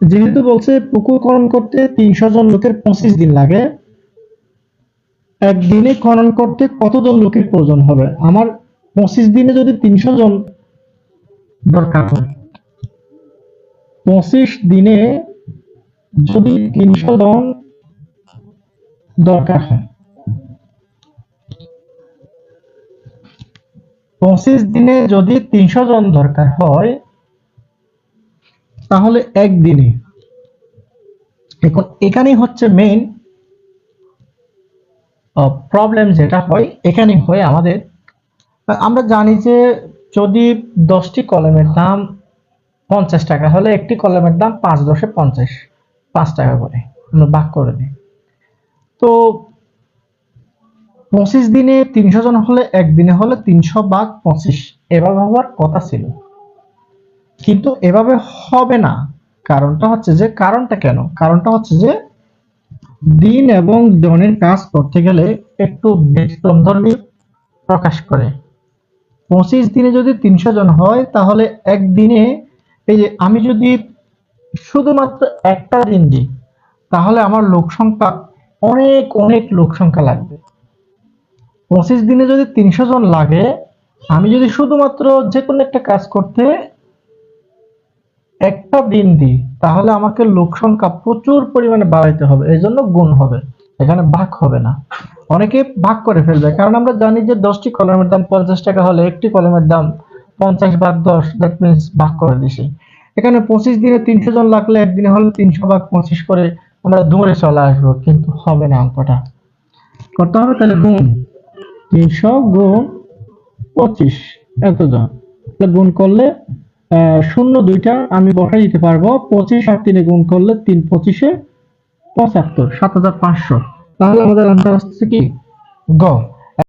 যেহেতু বলছে পুকুর খনন করতে তিনশো জন লোকের পঁচিশ দিন লাগে, একদিনে খনন করতে কতজন লোকের প্রয়োজন হবে? আমার পঁচিশ দিনে যদি তিনশো জন দরকার হয়, পঁচিশ দিনে যদি তিনশো জন দরকার হয়, পঁচিশ দিনে যদি তিনশো জন দরকার হয় তাহলে একদিনে। এখন এখানেই হচ্ছে মেইন প্রবলেম যেটা হয়, এখানে হয় আমাদের আমরা জানি যে যদি দশটি কলমের দাম পঞ্চাশ টাকা হলে একটি কলমের দাম পাঁচ দশে পঞ্চাশ, পাঁচ টাকা করে, আমরা ভাগ করে দিই তো পঁচিশ দিনে তিনশো জন হলে, একদিনে হলে তিনশো ভাগ পঁচিশ, এভাবে হওয়ার কথা ছিল। কিন্তু এভাবে হবে না। কারণটা হচ্ছে যে, কারণটা কেন? কারণটা হচ্ছে যে, দিন এবং জনের কাজ করতে গেলে একটু ব্যতিক্রমধর্মী প্রকাশ করে। পঁচিশ দিনে যদি তিনশো জন হয়, তাহলে একদিনে এই যে, আমি যদি শুধুমাত্র একটা দিন দিই, তাহলে আমার লোক সংখ্যা, অনেক অনেক লোক সংখ্যা লাগবে। পঁচিশ দিনে যদি তিনশো জন লাগে, আমি যদি শুধুমাত্র যে কোনো একটা কাজ করতে একটা দিন দিই, তাহলে আমাকে লোক সংখ্যা প্রচুর পরিমাণে বাড়াইতে হবে, এই জন্য গুণ হবে। এখানে ভাগ হবে না। অনেকে ভাগ করে ফেলবে, কারণ আমরা জানি যে দশটি কলমের দাম পঞ্চাশ টাকা হলে একটি কলমের দাম পঞ্চাশ ভাগ দশ দ্যাট মিনস ভাগ করে দিছি এখানে পঁচিশ দিনে তিনশো জন লাগলে একদিনে হলে তিনশো ভাগ পঁচিশ করে আমরা ধরে চলে আসব, কিন্তু হবে না অঙ্কটা। করতে হবে তাহলে গুণ। তিনশো গুণ পঁচিশ এতজন গুণ করলে শূন্য দুইটা আমি বসাই দিতে পারব। পঁচিশ আর তিনে গুণ করলে তিন পঁচিশে পঁচাত্তর, সাত হাজার পাঁচশো। তাহলে আমাদের আনসার আসছে কি? গ।